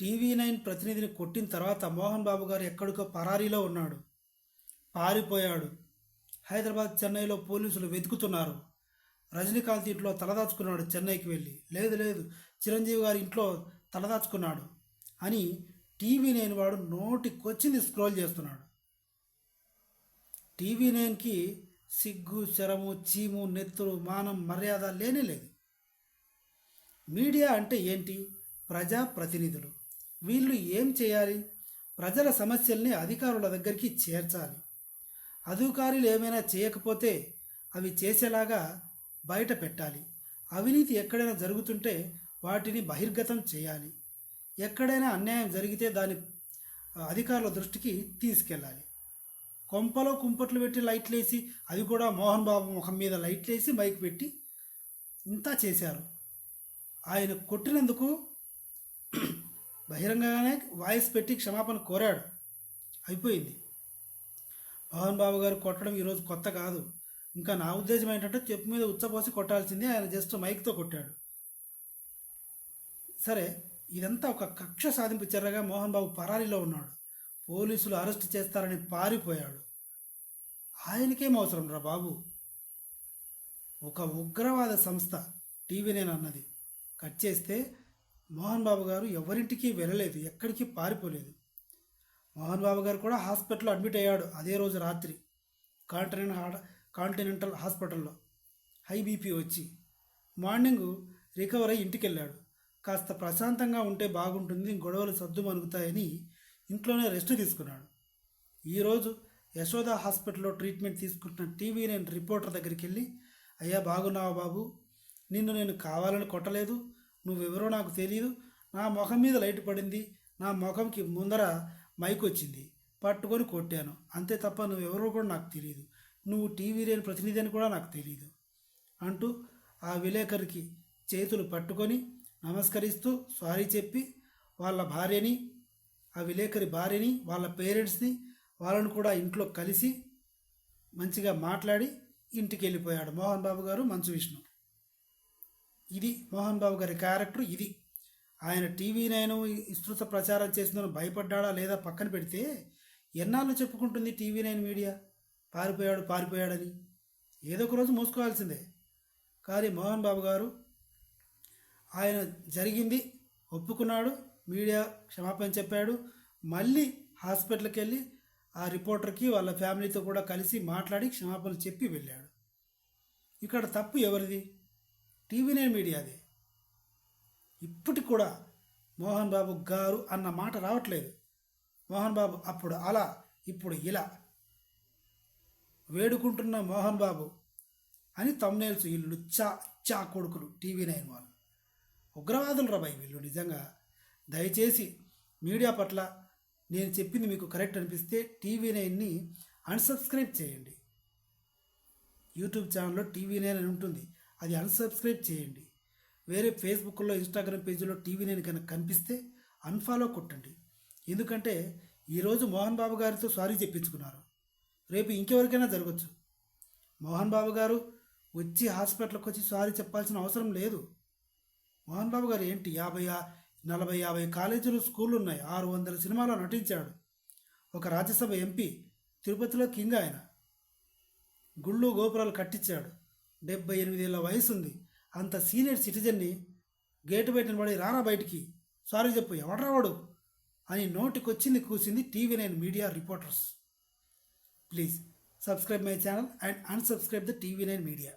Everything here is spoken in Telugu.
టీవీ నైన్ ప్రతినిధిని కొట్టిన తర్వాత మోహన్ బాబు గారు ఎక్కడికో పరారీలో ఉన్నాడు. పారిపోయాడు. హైదరాబాద్ చెన్నైలో పోలీసులు వెతుకుతున్నారు. రజనీకాంత్ ఇంట్లో తలదాచుకున్నాడు చెన్నైకి వెళ్ళి. లేదు లేదు చిరంజీవి గారి ఇంట్లో తలదాచుకున్నాడు అని టీవీ నైన్ వాడు నోటికొచ్చింది స్క్రోల్ చేస్తున్నాడు. టీవీ నైన్కి సిగ్గు శరము చీము నెత్తురు మానం మర్యాద లేనే లేదు. మీడియా అంటే ఏంటి? ప్రజా ప్రతినిధులు వీళ్ళు ఏం చేయాలి? ప్రజల సమస్యల్ని అధికారుల దగ్గరికి చేర్చాలి. అధికారులు ఏమైనా చేయకపోతే అవి చేసేలాగా బయట పెట్టాలి. అవినీతి ఎక్కడైనా జరుగుతుంటే వాటిని బహిర్గతం చేయాలి. ఎక్కడైనా అన్యాయం జరిగితే దాని అధికారుల దృష్టికి తీసుకెళ్ళాలి. కొంపలో కుంపట్లు పెట్టి లైట్లు వేసి అది కూడా మోహన్ బాబు ముఖం మీద లైట్లు వేసి మైక్ పెట్టి ఇంతా చేశారు. ఆయన కొట్టినందుకు బహిరంగంగానే వాయిస్ పెట్టి క్షమాపణ కోరాడు. అయిపోయింది. మోహన్ బాబు గారు కొట్టడం ఈరోజు కొత్త కాదు. ఇంకా నా ఉద్దేశం ఏంటంటే చెప్పు మీద ఉచ్చపోసి కొట్టాల్సింది ఆయన జస్ట్ మైక్తో కొట్టాడు. సరే ఇదంతా ఒక కక్ష సాధింపు చర్యగా మోహన్ బాబు పరారీలో ఉన్నాడు. పోలీసులు అరెస్ట్ చేస్తారని పారిపోయాడు. ఆయనకేం అవసరం రా బాబు? ఒక ఉగ్రవాద సంస్థ టీవీ నేను అన్నది. కట్ చేస్తే మోహన్ బాబు గారు ఎవరింటికి వెళ్ళలేదు ఎక్కడికి పారిపోలేదు. మోహన్ బాబు గారు కూడా హాస్పిటల్లో అడ్మిట్ అయ్యాడు అదే రోజు రాత్రి. కాంటినెంట్ కాంటినెంటల్ హాస్పిటల్లో హై బీపీ వచ్చి మార్నింగ్ రికవర్ అయ్యి ఇంటికి వెళ్ళాడు కాస్త ప్రశాంతంగా ఉంటే బాగుంటుంది గొడవలు సర్దు మనుగుతాయని ఇంట్లోనే రెస్ట్ తీసుకున్నాడు. ఈరోజు యశోద హాస్పిటల్లో ట్రీట్మెంట్ తీసుకుంటున్న టీవీ నేను రిపోర్టర్ దగ్గరికి వెళ్ళి అయ్యా బాగున్నావా బాబు? నిన్ను నేను కావాలని కొట్టలేదు నువ్వెవరో నాకు తెలియదు నా ముఖం మీద లైట్ పడింది. నా ముఖంకి ముందర మైక్ వచ్చింది. పట్టుకొని కొట్టాను. అంతే తప్ప నువ్వెవరో కూడా నాకు తెలియదు నువ్వు టీవీ లేని ప్రతినిధి అని కూడా నాకు తెలియదు అంటూ ఆ విలేకరికి చేతులు పట్టుకొని నమస్కరిస్తూ సారీ చెప్పి వాళ్ళ భార్యని ఆ విలేకరి భార్యని వాళ్ళ పేరెంట్స్ని వాళ్ళని కూడా ఇంట్లో కలిసి మంచిగా మాట్లాడి ఇంటికి వెళ్ళిపోయాడు. మోహన్ బాబు గారు మంచు విష్ణు. ఇది మోహన్ బాబు గారి క్యారెక్టర్ ఇది. ఆయన టీవీ నైను విస్తృత ప్రచారం చేసిందని భయపడ్డాడా లేదా పక్కన పెడితే ఎన్నాళ్ళు చెప్పుకుంటుంది టీవీ నైన్ మీడియా? పారిపోయాడు పారిపోయాడని. ఏదో ఒక రోజు మూసుకోవాల్సిందే. కానీ మోహన్ బాబు గారు ఆయన జరిగింది ఒప్పుకున్నాడు మీడియా క్షమాపణ చెప్పాడు. మళ్ళీ హాస్పిటల్కి వెళ్ళి ఆ రిపోర్టర్కి వాళ్ళ ఫ్యామిలీతో కూడా కలిసి మాట్లాడి క్షమాపణలు చెప్పి వెళ్ళాడు. ఇక్కడ తప్పు ఎవరిది? టీవీ నైన్ మీడియాదే. ఇప్పటికి కూడా మోహన్ బాబు గారు అన్న మాట రావట్లేదు. మోహన్ బాబు అప్పుడు అలా ఇప్పుడు ఇలా. వేడుకుంటున్న మోహన్ బాబు అని తమ్నేల్స్ వీళ్ళు చా చా కొడుకులు టీవీ నైన్ వాళ్ళు. ఉగ్రవాదులు రాబాయి వీళ్ళు నిజంగా. దయచేసి మీడియా పట్ల నేను చెప్పింది మీకు కరెక్ట్ అనిపిస్తే టీవీ నైన్ని అన్సబ్స్క్రైబ్ చేయండి. యూట్యూబ్ ఛానల్లో టీవీ నైన్ అని ఉంటుంది. అది అన్సబ్స్క్రైబ్ చేయండి. వేరే ఫేస్బుక్లో ఇన్స్టాగ్రామ్ పేజీలో టీవీ నేను కనుక కనిపిస్తే అన్ఫాలో కొట్టండి. ఎందుకంటే ఈరోజు మోహన్ బాబు గారితో సారీ చెప్పించుకున్నారు. రేపు ఇంకెవరికైనా జరగచ్చు. మోహన్ బాబు గారు వచ్చి హాస్పిటల్కి వచ్చి సారీ చెప్పాల్సిన అవసరం లేదు. మోహన్ బాబు గారు ఏంటి? యాభై నలభై యాభై కాలేజీలు స్కూళ్ళు ఉన్నాయి. ఆరు వందల సినిమాలో నటించాడు. ఒక రాజ్యసభ ఎంపీ తిరుపతిలో కింగ్ ఆయన. గుళ్ళు గోపురాలు కట్టించాడు. డెబ్బై ఎనిమిదేళ్ళ వయసు ఉంది అంత సీనియర్ సిటిజన్ని గేటు బయట నిలబడి రారా బయటికి సారీ చెప్పు ఎవడ్రావాడు అని నోటికొచ్చింది కూసింది TV nine media reporters. Please subscribe my channel and unsubscribe the TV nine media.